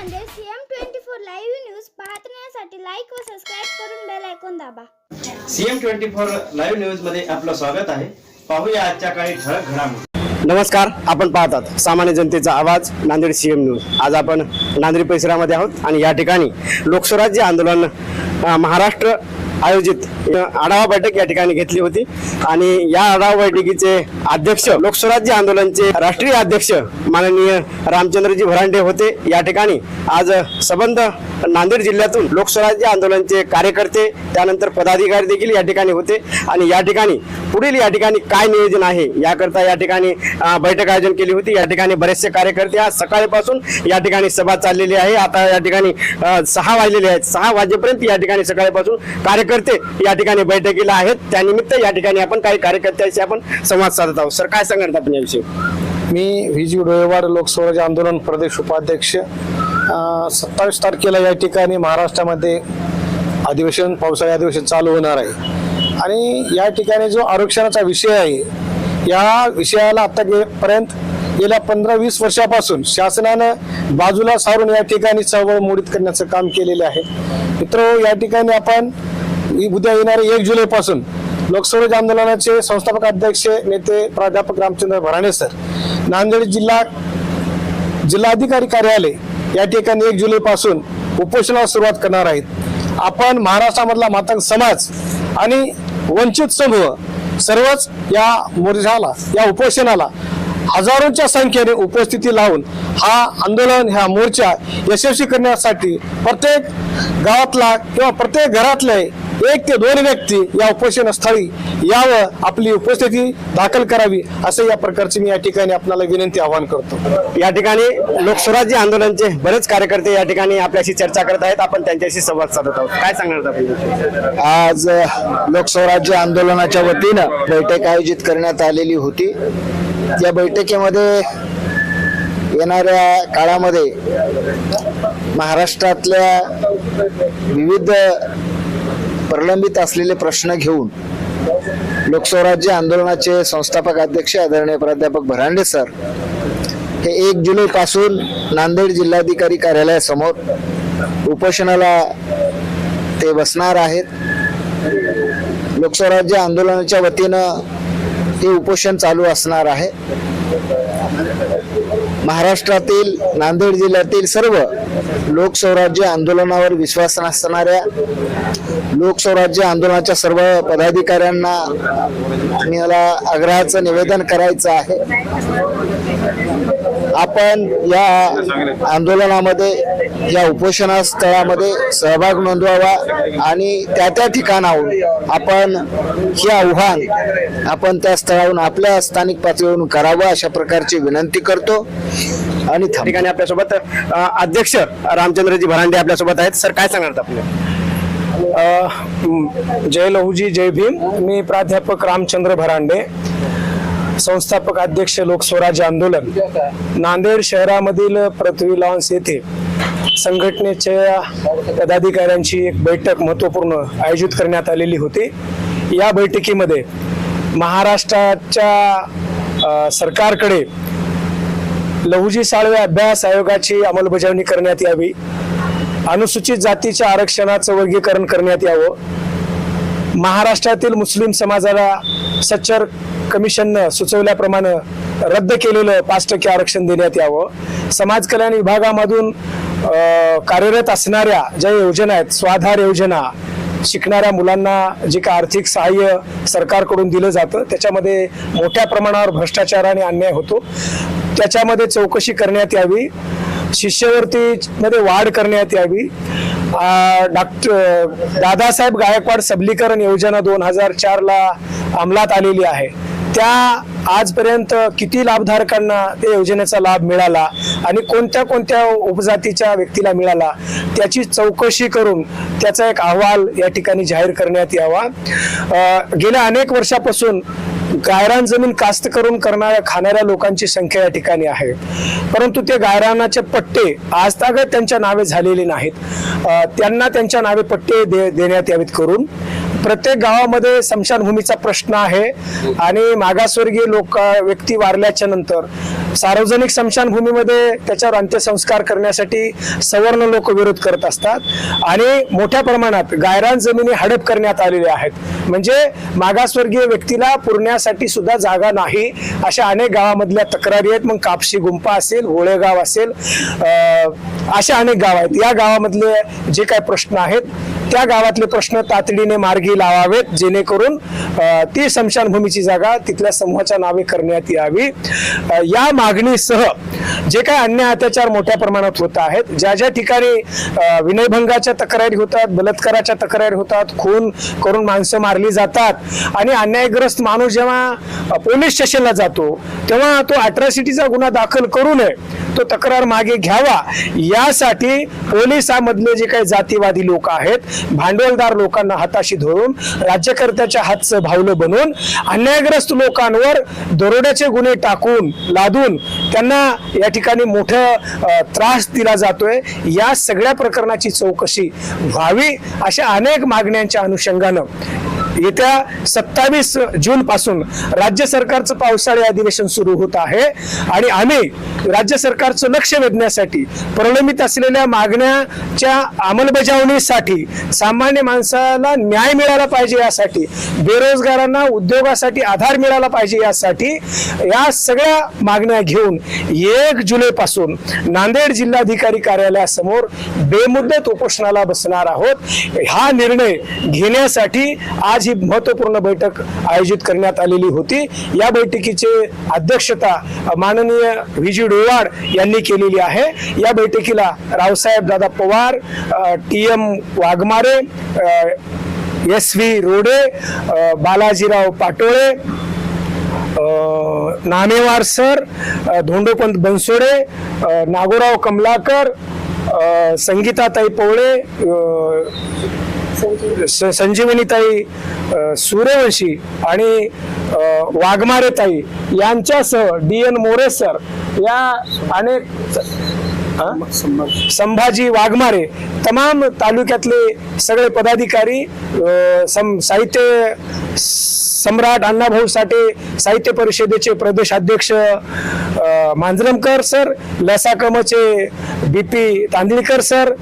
Nanded CM twenty four live news पाहण्यासाठी like व subscribe करून बेल ऐकून दाबा. सीएम ट्वेंटी फोर लाईव्ह न्यूजमध्ये आपलं स्वागत आहे. पाहूया आजच्या काही ठळक घडामोडी. नमस्कार आपण पाहतात सामान्य जनतेचा आवाज नांदेड सीएम न्यूज आज आपण नांदेड परिसरामध्ये आहोत आणि या ठिकाणी लोकस्वराज्य आंदोलन महाराष्ट्र आयोजित आढावा बैठक या ठिकाणी घेतली होती. आणि या आढावा बैठकीचे अध्यक्ष लोकस्वराज्य आंदोलनचे राष्ट्रीय अध्यक्ष माननीय रामचंद्रजी भरांडे होते. या ठिकाणी आज संबंध नांदेड जिल्ह्यातून लोकस्वराज्य आंदोलनचे कार्यकर्ते त्यानंतर पदाधिकारी देखील या ठिकाणी होते. आणि या ठिकाणी पुढील या ठिकाणी काय नियोजन आहे? याकरता या ठिकाणी बैठक आयोजन केली होती. या ठिकाणी बरेचसे कार्यकर्ते आज सकाळपासून या ठिकाणी सभा चाललेली आहे. आता या ठिकाणी सहा वाजलेले आहेत. सहा वाजेपर्यंत या ठिकाणी सकाळपासून कार्यकर्ते या ठिकाणी बैठकीला आहेत. त्यानिमित्त या ठिकाणी आपण काही कार्यकर्त्यांशी आपण संवाद साधत आहोत. सर काय सांगणार आपण याविषयी? मी विजी डोळेवाड लोकस्वराज्य आंदोलन प्रदेश उपाध्यक्ष सत्तावीस तारखेला या ठिकाणी महाराष्ट्रामध्ये अधिवेशन पावसाळी अधिवेशन चालू होणार आहे. आणि या ठिकाणी जो आरक्षणाचा विषय आहे या विषयाला आतापर्यंत गेल्या पंधरा वीस वर्षापासून शासनानं बाजूला सारून या ठिकाणी चळवळ मोडीत करण्याचं काम केलेले आहे. मित्र या ठिकाणी आपण उद्या येणारे एक जुलैपासून लोकसभेच्या आंदोलनाचे संस्थापक अध्यक्ष नेते प्राध्यापक रामचंद्र भराणे सर नांदेड जिल्हा जिल्हाधिकारी कार्यालय या ठिकाणी एक जुलैपासून उपोषणाला सुरुवात करणार आहेत. आपण महाराष्ट्रामधला मातंग समाज आणि वंचित समूह सर्वच या मोर्चाला या उपोषणाला हजारोंच्या संख्येने उपस्थिती लावून हा आंदोलन ह्या मोर्चा यशस्वी करण्यासाठी प्रत्येक गावातला किंवा प्रत्येक घरातले एक ते दोन व्यक्ती या उपोषणस्थळी यावं आपली उपस्थिती दाखल करावी असं या प्रकारची मी या ठिकाणी आपल्याला विनंती आवाहन करतो. या ठिकाणी लोकस्वराज्य आंदोलनचे बरेच कार्यकर्ते या ठिकाणी आपल्याशी चर्चा करत आहेत. आपण त्यांच्याशी संवाद साधत आहोत. काय सांगणार आपण? आज लोकस्वराज्य आंदोलनाच्या वतीनं बैठक आयोजित करण्यात आलेली होती. या बैठकीमध्ये येणाऱ्या काळामध्ये महाराष्ट्रातल्या विविध प्रलंबित असलेले प्रश्न घेऊन लोकस्वराज्य आंदोलनाचे संस्थापक अध्यक्ष आदरणीय प्राध्यापक भरांडे सर हे एक जुलैपासून नांदेड जिल्हाधिकारी कार्यालयासमोर उपोषणाला ते बसणार आहेत. लोकस्वराज्य आंदोलनाच्या वतीनं हे उपोषण चालू असणार आहे. महाराष्ट्रातील नांदेड जिल्ह्यातील सर्व लोकस्वराज्य आंदोलनावर विश्वास नसणाऱ्या लोकस्वराज्य आंदोलनाच्या सर्व पदाधिकाऱ्यांना मला आग्रहाचं निवेदन करायचं आहे. आपण या आंदोलनामध्ये या उपोषणा स्थळामध्ये सहभाग नोंदवावा आणि त्या त्या ठिकाणाहून आपण हे आव्हान आपण त्या स्थळाहून आपल्या स्थानिक पातळीवरून करावं अशा प्रकारची विनंती करतो. आणि. ठिकाणी आपल्यासोबत अध्यक्ष रामचंद्रजी भरांडे आपल्यासोबत आहेत. सर काय सांगणार आपण अ, जय लहुजी जय भीम. मी प्राध्यापक रामचंद्र भरांडे संस्थापक अध्यक्ष लोकस्वराज्य आंदोलन नांदेड शहरामधील पृथ्वी लॉन्स येथे संघटनेच्या पदाधिकाऱ्यांची एक बैठक महत्त्वपूर्ण आयोजित करण्यात आलेली होती. या बैठकीमध्ये महाराष्ट्राच्या सरकारकडे लहुजी साळवे अभ्यास आयोगाची अंमलबजावणी करण्यात यावी. अनुसूचित जातीच्या आरक्षणाचं वर्गीकरण करण्यात यावं. महाराष्ट्रातील मुस्लिम समाजाला सच्चर कमिशननं सुचवल्याप्रमाणे रद्द केलेलं पाच टक्के आरक्षण देण्यात यावं. समाज कल्याण विभागामधून कार्यरत असणाऱ्या ज्या योजना आहेत स्वाधार योजना शिकणाऱ्या मुलांना जे काय आर्थिक सहाय्य सरकारकडून दिलं जातं त्याच्यामध्ये मोठ्या प्रमाणावर भ्रष्टाचार आणि अन्याय होतो. त्याच्यामध्ये चौकशी करण्यात यावी शिष्यवृत्तीमध्ये वाढ करण्यात यावी. डॉक्टर दादासाहेब गायकवाड सबलीकरण योजना दोन हजार चारला अंमलात आलेली आहे. त्या आजपर्यंत किती लाभधारकांना त्या योजनेचा लाभ मिळाला आणि कोणत्या कोणत्या उपजातीच्या व्यक्तीला मिळाला त्याची चौकशी करून त्याचा एक अहवाल या ठिकाणी जाहीर करण्यात यावा. गेल्या अनेक वर्षापासून गायरान जमीन कास्त करून करणाऱ्या खाणाऱ्या लोकांची संख्या या ठिकाणी आहे. परंतु ते गायरानाचे पट्टे आजतागत त्यांच्या नावे झालेले नाहीत. त्यांना त्यांच्या नावे पट्टे दे देण्यात यावेत करून. प्रत्येक गावामध्ये स्मशानभूमीचा प्रश्न आहे आणि मागासवर्गीय लोक व्यक्ती वारल्याच्या नंतर सार्वजनिक स्मशानभूमीमध्ये त्याच्यावर अंत्यसंस्कार करण्यासाठी सवर्ण लोक विरोध करत असतात आणि मोठ्या प्रमाणात गायरान जमिनी हडप करण्यात आलेल्या आहेत. म्हणजे मागासवर्गीय व्यक्तीला पुरण्यासाठी सुद्धा जागा नाही अशा अनेक गावामधल्या तक्रारी आहेत. मग कापशी गुंपा असेल होळेगाव असेल अशा अनेक गाव आहेत. या गावामधले जे काही प्रश्न आहेत त्या गावातले प्रश्न तातडीने मार्गी लावावेत जेणेकरून ती स्मशानभूमीची जागा तिथल्या समूहाच्या नावे करण्यात यावी. या मागणीसह जे काय अन्य अत्याचार मोठ्या प्रमाणात होत आहेत ज्या ज्या ठिकाणी विनयभंगाच्या तक्रारी होतात बलात्काराच्या तक्रारी होतात खून करून माणसं मारली जातात आणि अन्यायग्रस्त माणूस जेव्हा पोलीस स्टेशनला जातो तेव्हा तो अट्रॉसिटीचा गुन्हा दाखल करू नये. तो तक्रार मागे घ्यावा. यासाठी पोलिसामधले जे काही जातीवादी लोक आहेत भांडवलदार लोकांना हाताशी धरून राज्यकर्त्याच्या हातचं भावलं बनवून अन्यायग्रस्त लोकांवर दरोड्याचे गुन्हे टाकून लादून त्यांना या ठिकाणी मोठं त्रास दिला जातोय. या सगळ्या प्रकरणाची चौकशी व्हावी अशा अनेक मागण्यांच्या अनुषंगानं येत्या सत्तावीस जून पासून राज्य सरकारचं पावसाळी अधिवेशन सुरू होत आहे. आणि आम्ही राज्य सरकारचं लक्ष वेधण्यासाठी प्रलंबित असलेल्या मागण्याच्या अंमलबजावणीसाठी सामान्य माणसाला न्याय मिळाला पाहिजे यासाठी बेरोजगारांना उद्योगासाठी आधार मिळाला पाहिजे यासाठी या सगळ्या मागण्या घेऊन एक जुलै पासून नांदेड जिल्हाधिकारी कार्यालयासमोर बेमुद्दत उपोषणाला बसणार आहोत. हा निर्णय घेण्यासाठी आज ही महत्त्वपूर्ण बैठक आयोजित करण्यात आलेली होती या बैठकीचे अध्यक्षता माननीय व्ही डोवाड यांनी केलेली आहे. या बैठकीला Raosaheb Dada Pawar T M Waghmare S V Rode Balajirao Patole Namewar sir Dhondopant Bansode Nagorao Kamalakar संगीताताई Pawale स- संजीवनीताई सूर्यवंशी आणि वाघमारेताई यांच्यासह डी एन मोरे सर या अनेक संभाजी वाघमारे तमाम तालुक्यातले सगळे पदाधिकारी सम साहित्य सम्राट अण्णाभाऊ साठे साहित्य परिषदेचे प्रदेशाध्यक्ष मांजरमकर सर लसाकमचे बी पी तांदळीकर सर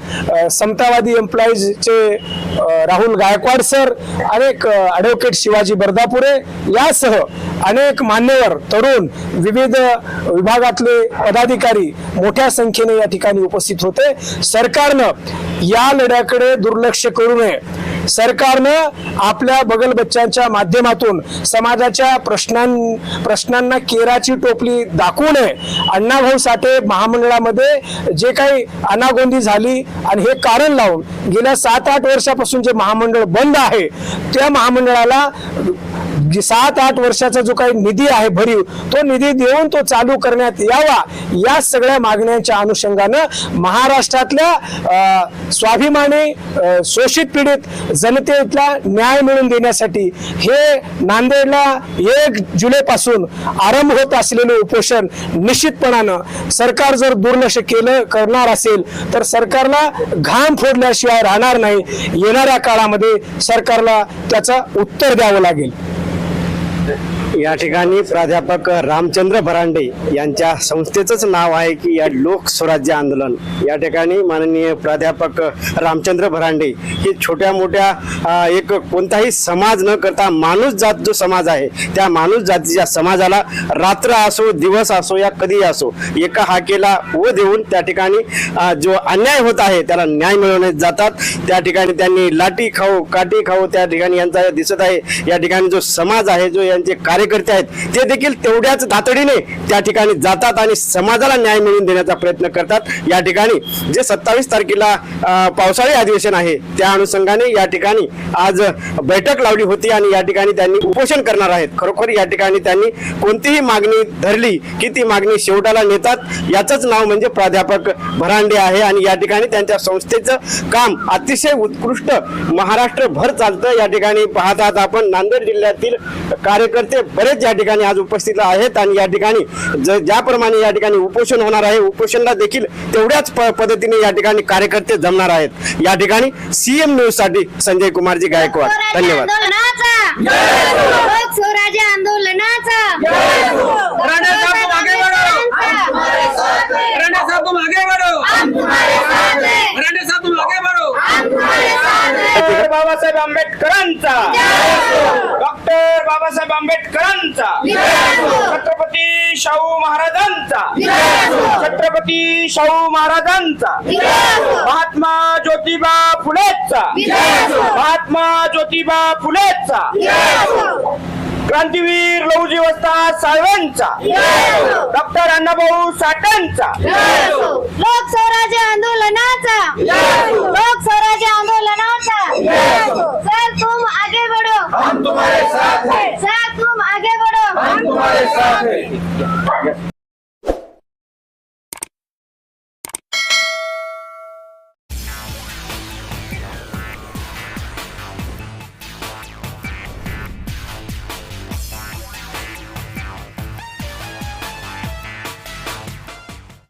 समतावादी एम्प्लॉईजचे राहुल गायकवाड सर अनेक ॲडव्होकेट शिवाजी बर्दापुरे यासह अनेक मान्यवर तरुण विविध विभागातले पदाधिकारी मोठ्या संख्येने या ठिकाणी उपस्थित होते. सरकारनं या लढ्याकडे दुर्लक्ष करू नये. सरकारनं आपल्या बगल बच्चांच्या माध्यमातून समाजाच्या प्रश्नां प्रश्नांना केराची टोपली दाखवू नये. अण्णाभाऊ साठे महामंडळामध्ये जे काही अनागोंदी झाली आणि हे कारण लावून गेल्या सात आठ वर्षापासून जे महामंडळ बंद आहे त्या महामंडळाला जी सात आठ वर्षाचा जो काही निधी आहे भरीव तो निधी देऊन तो चालू करण्यात यावा या सगळ्या मागण्यांच्या अनुषंगानं महाराष्ट्रातल्या स्वाभिमानी शोषित पीडित जनतेला न्याय मिळवून देण्यासाठी हे नांदेडला एक जुलैपासून आरंभ होत असलेले उपोषण निश्चितपणानं सरकार जर दुर्लक्ष केलं करणार असेल तर सरकारला घाम फोडल्याशिवाय राहणार नाही. येणाऱ्या काळामध्ये सरकारला त्याचं उत्तर द्यावं लागेल. या ठिकाणी प्राध्यापक रामचंद्र भरांडे यांच्या संस्थेचंच नाव आहे की या लोक स्वराज्य आंदोलन. या ठिकाणी माननीय प्राध्यापक रामचंद्र भरांडे हे छोट्या मोठ्या एक कोणताही समाज न करता माणूस जात जो समाज आहे त्या माणूस जातीच्या समाजाला रात्र असो दिवस असो या कधी असो एका हाकेला व देऊन त्या ठिकाणी जो अन्याय होत आहे त्याला न्याय मिळवण्यात जातात. त्या ठिकाणी त्यांनी लाठी खाऊ काठी खाऊ त्या ठिकाणी यांचा दिसत आहे. या ठिकाणी जो समाज आहे जो यांचे कार्य कार्यकर्ते आहेत ते देखील तेवढ्याच धातडीने त्या ठिकाणी जातात आणि समाजाला न्याय मिळवून देण्याचा प्रयत्न करतात. या ठिकाणी जे सत्तावीस तारखेला पावसाळी अधिवेशन आहे त्या अनुषंगाने या ठिकाणी आज बैठक लावली होती आणि या ठिकाणी त्यांनी उपोषण करणार आहेत. खरोखर या ठिकाणी त्यांनी कोणतीही मागणी धरली की ती मागणी शेवटाला नेतात याचंच नाव म्हणजे प्राध्यापक भरांडे आहे आणि या ठिकाणी त्यांच्या संस्थेचं काम अतिशय उत्कृष्ट महाराष्ट्रभर चालतं. या ठिकाणी पाहतात आपण नांदेड जिल्ह्यातील कार्यकर्ते बरेच या ठिकाणी आज उपस्थित आहेत आणि या ठिकाणी ज ज्याप्रमाणे या ठिकाणी उपोषण होणार आहे उपोषणला देखील तेवढ्याच प- पद्धतीने या ठिकाणी कार्यकर्ते जमणार आहेत. या ठिकाणी सीएम न्यूजसाठी संजय कुमारजी गायकवाड. धन्यवाद. आंदोलनाचा. लोक स्वराज्य आंदोलनाचा. राणा साहब, तुम आगे बढ़ो। राणा साहब तुम आगे बढ़ो राणा साहब तुम आगे बढ़ो डॉक्टर बाबासाहेब आंबेडकरांचा. बाबासाहेब आंबेडकरांचा. छत्रपती शाहू महाराजांचा. छत्रपती शाहू महाराजांचा. महात्मा ज्योतिबा फुलेचा. महात्मा ज्योतिबा फुलेचा. क्रांतीवीर लहुजी वस्ताद साळवेंचा. डॉक्टर अण्णाभाऊ साठ्यांचा लोक स्वराज्य आंदोलनाचा. लोक स्वराज्य आंदोलनाचा. सर तुम आगे बढ़ो. हम तुम्हारे साथ हैं. सर तुम आगे बढ़ो. हम तुम्हारे साथ हैं.